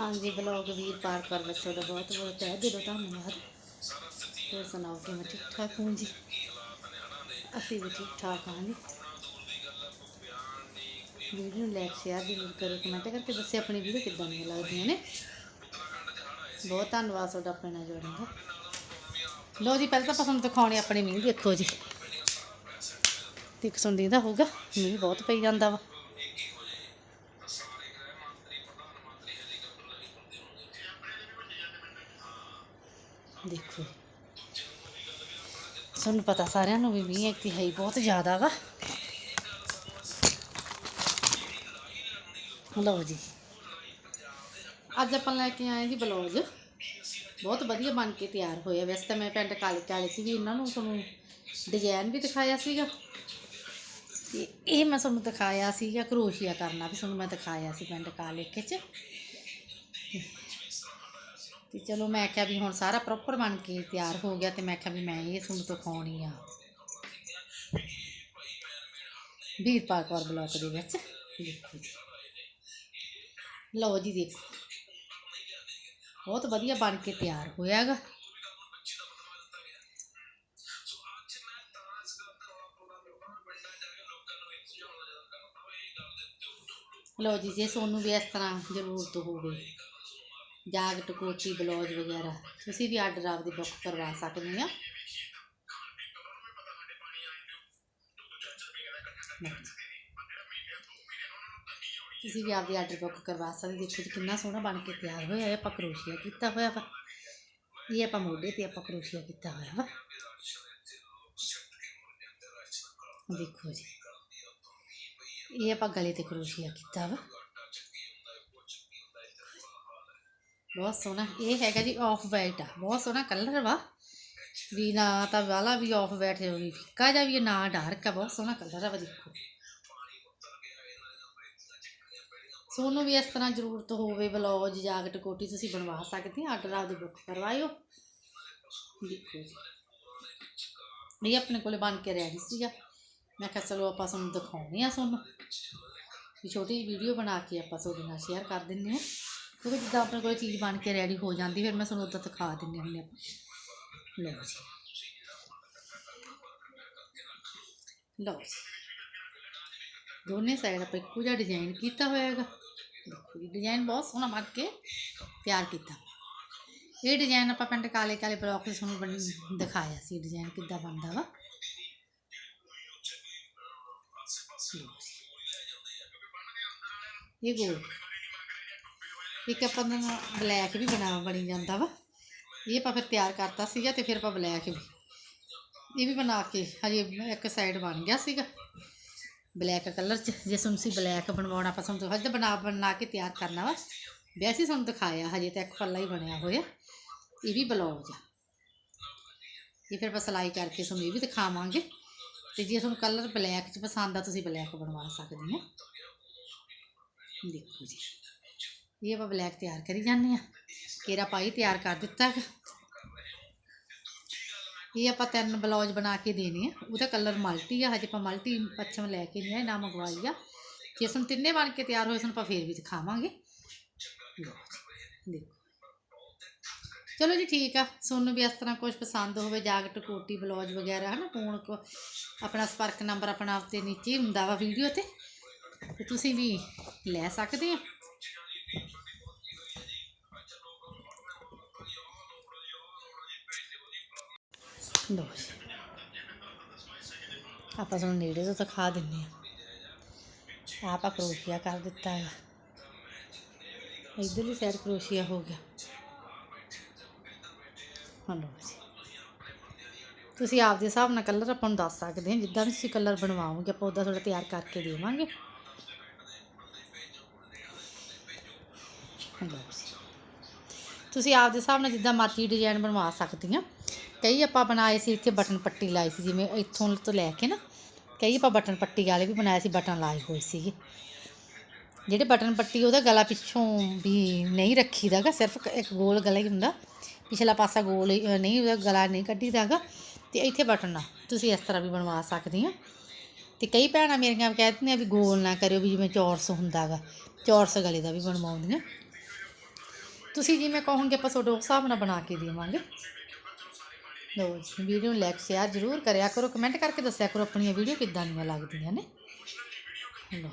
ਹਾਂਜੀ ਬਲੌਗ ਵੀਰ ਪਾਰ ਕਰ ਬੱਸੋ ਦਾ ਬਹੁਤ ਬਹੁਤ ਹੈ ਦਿਲੋਂ ਧੰਨਵਾਦ ਹੋਰ ਸੁਣਾਓ ਕਿਵੇਂ ਠੀਕ ਠਾਕ ਹੋ ਜੀ? ਅਸੀਂ ਵੀ ਠੀਕ ਠਾਕ ਹਾਂ ਜੀ। ਵੀਡੀਓ ਨੂੰ ਲਾਈਕ ਸ਼ੇਅਰ ਜ਼ਰੂਰ ਕਰੋ ਕਮੈਂਟ ਕਰਕੇ ਦੱਸਿਓ ਆਪਣੀ ਵੀਡੀਓ ਕਿੱਦਾਂ ਦੀਆਂ ਲੱਗਦੀਆਂ ਨੇ। ਬਹੁਤ ਧੰਨਵਾਦ ਤੁਹਾਡਾ ਆਪਣੇ ਨਾਲ ਜੁੜਨ ਦਾ। ਲੋ ਜੀ, ਪਹਿਲਾਂ ਤਾਂ ਪਸੰਦ ਦਿਖਾਉਣੇ ਆਪਣੇ ਮੀਂਹ, ਦੇਖੋ ਜੀ। ਦੇਖ ਸੁਣਦੀ ਦਾ ਹੋਊਗਾ, ਮੀਂਹ ਬਹੁਤ ਪਈ ਜਾਂਦਾ ਵਾ। ਦੇਖੋ। ਤੁਹਾਨੂੰ ਪਤਾ ਸਾਰਿਆਂ ਨੂੰ ਵੀ ਮੀਂਹ ਇੱਥੇ ਹੈ ਬਹੁਤ ਜ਼ਿਆਦਾ ਵਾ ਲਓ ਜੀ। ਅੱਜ ਆਪਾਂ ਲੈ ਕੇ ਆਏ ਜੀ ਬਲੌਜ ਬਹੁਤ ਵਧੀਆ ਬਣ ਕੇ ਤਿਆਰ ਹੋਇਆ। ਵੈਸੇ ਤਾਂ ਮੈਂ ਪੈਂਟ ਕਾਲੇ ਕਾਲੇ ਸੀ ਵੀ ਇਹਨਾਂ ਨੂੰ ਤੁਹਾਨੂੰ ਡਿਜ਼ਾਈਨ ਵੀ ਦਿਖਾਇਆ ਸੀਗਾ। ਤੇ ਇਹ ਮੈਂ ਤੁਹਾਨੂੰ ਦਿਖਾਇਆ ਸੀਗਾ, ਕਰੋਸ਼ੀਆ ਕਰਨਾ ਵੀ ਤੁਹਾਨੂੰ ਮੈਂ ਦਿਖਾਇਆ ਸੀ ਪੈਂਟ ਕਾਲੇ ਕੇ ਚ। ਤੇ ਚਲੋ ਮੈਂ ਕਿਹਾ ਵੀ ਹੁਣ ਸਾਰਾ ਪ੍ਰੋਪਰ ਬਣ ਕੇ ਤਿਆਰ ਹੋ ਗਿਆ ਤੇ ਮੈਂ ਕਿਹਾ ਵੀ ਮੈਂ ਇਹ ਤੁਹਾਨੂੰ ਦਿਖਾਉਣੀ ਆ। ਵੀਰਪਾਲ ਕੌਰ ਬਲਾਕ ਦੇ ਵਿੱਚ। ਲਓ ਜੀ ਦੇਖੋ। ਬਹੁਤ ਵਧੀਆ ਬਣ ਕੇ ਤਿਆਰ ਹੋਇਆਗਾ ਲਓ ਜੀ, ਜੇ ਤੁਹਾਨੂੰ ਵੀ ਇਸ ਤਰ੍ਹਾਂ ਜ਼ਰੂਰਤ ਹੋਵੇ। ਜਾਕਟ ਟਕੋਚੀ, ਬਲੌਜ ਵਗੈਰਾ। ਤੁਸੀਂ ਵੀ ਆਰਡਰ ਆਪਦੀ ਬੁੱਕ ਕਰਵਾ ਸਕਦੇ ਆ ਤੁਸੀਂ ਵੀ ਆਪਦੇ ਆਰਡਰ ਬੁੱਕ ਕਰਵਾ ਸਕਦੇ ਦੇਖੋ ਜੀ, ਕਿੰਨਾ ਸੋਹਣਾ ਬਣ ਕੇ ਤਿਆਰ ਹੋਇਆ ਹੈ। ਆਪਾਂ ਕਰੋਸ਼ੀਆ ਕੀਤਾ ਹੋਇਆ ਵਾ। ਇਹ ਆਪਾਂ ਮੋਢੇ ਤੇ ਆਪਾਂ ਕਰੋਸ਼ੀਆ ਕੀਤਾ ਹੋਇਆ ਵਾ। ਦੇਖੋ ਜੀ, ਇਹ ਆਪਾਂ ਗਲੇ ਤੇ ਕਰੋਸ਼ੀਆ ਕੀਤਾ ਵਾ। ਬਹੁਤ ਸੋਹਣਾ, ਇਹ ਹੈਗਾ ਜੀ ਆਫ ਵਾਈਟ ਆ, ਬਹੁਤ ਸੋਹਣਾ ਕਲਰ ਵਾ। ਵੀ ਨਾ ਤਾਂ ਵਾਲਾ ਵੀ ਆਫ ਵਾਈਟ ਹੈ ਵੀ ਫਿੱਕਾ ਜਿਹਾ ਵੀ, ਨਾ ਡਾਰਕ ਆ, ਬਹੁਤ ਸੋਹਣਾ ਕਲਰ ਆ ਵਾ ਦੇਖੋ। ਸੋਨੂੰ ਵੀ ਇਸ ਤਰ੍ਹਾਂ ਜ਼ਰੂਰਤ ਹੋਵੇ ਬਲੌਜ ਜਾਕਟ, ਕੋਟੀ ਤੁਸੀਂ ਬਣਵਾ ਸਕਦੇ ਆ, ਆਰਡਰ ਆਪਦੇ ਬੁੱਕ ਕਰਵਾਇਓ। ਦੇਖੋ ਜੀ। ਇਹ ਆਪਣੇ ਕੋਲੇ ਬਣ ਕੇ ਰੈਡੀ ਸੀਗਾ ਮੈਂ ਕਿਹਾ ਚਲੋ ਆਪਾਂ ਤੁਹਾਨੂੰ ਦਿਖਾਉਂਦੇ ਆ ਤੁਹਾਨੂੰ ਵੀ ਛੋਟੀ ਵੀਡੀਓ ਬਣਾ ਕੇ ਆਪਾਂ ਤੁਹਾਡੇ ਨਾਲ ਸ਼ੇਅਰ ਕਰ ਦਿੰਦੇ ਹਾਂ ਕਿਉਂਕਿ ਜਿੱਦਾਂ ਆਪਣੇ ਕੋਲ ਚੀਜ਼ ਬਣ ਕੇ ਰੈਡੀ ਹੋ ਜਾਂਦੀ, ਫਿਰ ਮੈਂ ਤੁਹਾਨੂੰ ਉਦਾਂ ਦਿਖਾ ਦਿੰਦੀ ਹੁੰਦੀ ਆਪਾਂ ਲਓ ਜੀ। ਲਓ ਜੀ। ਦੋਨੇ ਸਾਈਡ ਆਪਾਂ ਇੱਕੋ ਜਿਹਾ ਡਿਜ਼ਾਈਨ ਕੀਤਾ ਹੋਇਆ ਹੈਗਾ ਦੇਖੋ ਜੀ ਡਿਜ਼ਾਈਨ ਬਹੁਤ ਸੋਹਣਾ ਬਣ ਕੇ ਤਿਆਰ ਕੀਤਾ। ਇਹ ਡਿਜ਼ਾਈਨ ਆਪਾਂ ਪਿੰਡ ਕਾਲੇ ਕਾਲੇ ਬਲੌਕ ਤੇ ਤੁਹਾਨੂੰ ਬਣ ਦਿਖਾਇਆ ਸੀ ਡਿਜ਼ਾਈਨ ਕਿੱਦਾਂ ਬਣਦਾ ਵਾ। ਇਹ ਗੋਲ। ਇੱਕ ਆਪਾਂ ਨੂੰ ਬਲੈਕ ਵੀ ਬਣਾ ਬਣੀ ਜਾਂਦਾ ਵਾ। ਇਹ ਆਪਾਂ ਫਿਰ ਤਿਆਰ ਕਰਤਾ ਸੀਗਾ ਤੇ ਫਿਰ ਆਪਾਂ ਬਲੈਕ ਵੀ। ਇਹ ਵੀ ਬਣਾ ਕੇ ਹਜੇ ਇੱਕ ਸਾਈਡ ਬਣ ਗਿਆ ਸੀਗਾ। ਬਲੈਕ ਕਲਰ ਚ, ਜੇ ਤੁਸੀਂ ਬਲੈਕ ਬਣਵਾਉਣਾ ਪਸੰਦ ਹੋ ਹਜੇ ਬਣਾ ਬਣਾ ਕੇ ਤਿਆਰ ਕਰਨਾ ਵਾ। ਵੈਸੇ ਤੁਹਾਨੂੰ ਦਿਖਾਇਆ, ਹਜੇ ਤਾਂ ਇੱਕ ਪੱਲਾ ਹੀ ਬਣਿਆ ਹੋਇਆ। ਇਹ ਵੀ ਬਲੌਜ ਆ। ਇਹ ਫਿਰ ਆਪਾਂ ਸਿਲਾਈ ਕਰਕੇ ਤੁਹਾਨੂੰ ਇਹ ਵੀ ਦਿਖਾਵਾਂਗੇ। ਤੇ ਜੇ ਤੁਹਾਨੂੰ ਕਲਰ ਬਲੈਕ ਚ ਪਸੰਦ ਆ, ਤੁਸੀਂ ਬਲੈਕ ਬਣਵਾ ਸਕਦੇ ਆ ਦੇਖੋ ਜੀ। ਇਹ ਆਪਾਂ ਬਲੈਕ ਤਿਆਰ ਕਰੀ ਜਾਂਦੇ ਆ ਕੇਰਾ ਪਾਈ ਤਿਆਰ ਕਰ ਦਿੱਤਾ ਹੈਗਾ। ਇਹ ਆਪਾਂ ਤਿੰਨ ਬਲੌਜ ਬਣਾ ਕੇ ਦੇਣੇ ਆ। ਉਹਦਾ ਕਲਰ ਮਲਟੀ ਆ, ਹਜੇ ਆਪਾਂ ਮਲਟੀ ਪੱਛਮ ਲੈ ਕੇ ਨਹੀਂ ਆਏ, ਨਾ ਮੰਗਵਾਈ ਆ। ਜੇ ਸਾਨੂੰ ਤਿੰਨੇ ਬਣ ਕੇ ਤਿਆਰ ਹੋਏ ਸਾਨੂੰ, ਆਪਾਂ ਫੇਰ ਵੀ ਦਿਖਾਵਾਂਗੇ। ਦੇਖੋ। ਚਲੋ ਜੀ, ਠੀਕ ਆ। ਤੁਹਾਨੂੰ ਵੀ ਇਸ ਤਰ੍ਹਾਂ ਕੁਝ ਪਸੰਦ ਹੋਵੇ ਜਾਕਟ ਕੋਟੀ ਬਲੌਜ ਵਗੈਰਾ, ਹਨਾ ਫੋਨ ਕੋ ਆਪਣਾ ਸੰਪਰਕ ਨੰਬਰ ਆਪਣਾ ਉੱਤੇ ਨੀਚੇ ਹੁੰਦਾ ਵਾ ਵੀਡੀਓ ਤੇ। ਤੇ ਤੁਸੀਂ ਵੀ ਲੈ ਸਕਦੇ ਆ। ਲਓ ਜੀ ਆਪਾਂ ਤੁਹਾਨੂੰ ਨੇੜੇ ਤੋਂ ਦਿਖਾ ਦਿੰਨੇ ਆ ਆਪਾਂ ਕਰੋਸ਼ੀਆ ਕਰ ਦਿੱਤਾ ਹੈ ਇਧਰਲੀ ਸਾਈਡ ਕਰੋਸ਼ੀਆ ਹੋ ਗਿਆ। ਹਾਂ ਜੀ। ਤੁਸੀਂ ਆਪਦੇ ਹਿਸਾਬ ਨਾਲ ਕਲਰ ਆਪਾਂ ਨੂੰ ਦੱਸ ਸਕਦੇ ਆ ਜਿੱਦਾਂ ਵੀ ਤੁਸੀਂ ਕਲਰ ਬਣਵਾਓਗੇ, ਆਪਾਂ ਉਦਾਂ ਥੋੜਾ ਤਿਆਰ ਕਰਕੇ ਦੇਵਾਂਗੇ। ਹਾਂ ਜੀ। ਤੁਸੀਂ ਆਪਦੇ ਹਿਸਾਬ ਨਾਲ ਜਿੱਦਾਂ ਮਰਜ਼ੀ ਡਿਜ਼ਾਈਨ ਬਣਵਾ ਸਕਦੀਆਂ ਕਈ ਆਪਾਂ ਬਣਾਏ ਸੀ ਇੱਥੇ ਬਟਨ ਪੱਟੀ ਲਾਈ ਸੀ, ਜਿਵੇਂ ਇੱਥੋਂ ਤੋਂ ਲੈ ਕੇ ਨਾ, ਕਈ ਆਪਾਂ ਬਟਨ ਪੱਟੀ ਵਾਲੇ ਵੀ ਬਣਾਏ ਸੀ, ਬਟਨ ਲਾਏ ਹੋਏ ਸੀਗੇ। ਜਿਹੜੇ ਬਟਨ ਪੱਟੀ ਉਹਦਾ ਗਲਾ ਪਿੱਛੋਂ ਵੀ ਨਹੀਂ ਰੱਖੀਦਾਗਾ, ਸਿਰਫ ਇੱਕ- ਗੋਲ ਗਲਾ ਹੀ ਹੁੰਦਾ। ਪਿਛਲਾ ਪਾਸਾ ਗੋਲ ਨਹੀਂ, ਉਹਦਾ ਗਲਾ ਨਹੀਂ ਕੱਢੀਦਾਗਾ। ਤੇ ਇੱਥੇ ਬਟਨ ਆ ਤੁਸੀਂ ਇਸ ਤਰ੍ਹਾਂ ਵੀ ਬਣਵਾ ਸਕਦੀਆਂ ਤੇ ਕਈ ਭੈਣਾਂ ਮੇਰੀਆਂ ਕਹਿ ਦਿੰਦੀਆਂ ਵੀ ਗੋਲ ਨਾ ਕਰਿਓ ਵੀ ਜਿਵੇਂ ਚੌਰਸ ਹੁੰਦਾਗਾ, ਚੌਰਸ ਗਲੇ ਦਾ ਵੀ ਬਣਵਾਉਂਦੀਆਂ। ਤੁਸੀਂ ਜਿਵੇਂ ਕਹੋਗੇ ਆਪਾਂ ਤੁਹਾਡੇ ਹਿਸਾਬ ਨਾਲ ਬਣਾ ਕੇ ਦੇਵਾਂਗੇ। ਲੋ ਜੀ, ਵੀਡੀਓ ਨੂੰ ਲਾਈਕ ਸ਼ੇਅਰ ਜ਼ਰੂਰ ਕਰਿਆ ਕਰੋ ਕਮੈਂਟ ਕਰਕੇ ਦੱਸਿਆ ਕਰੋ ਆਪਣੀਆਂ ਵੀਡੀਓ ਕਿੱਦਾਂ ਦੀਆਂ ਲੱਗਦੀਆਂ ਨੇ। ਲੋ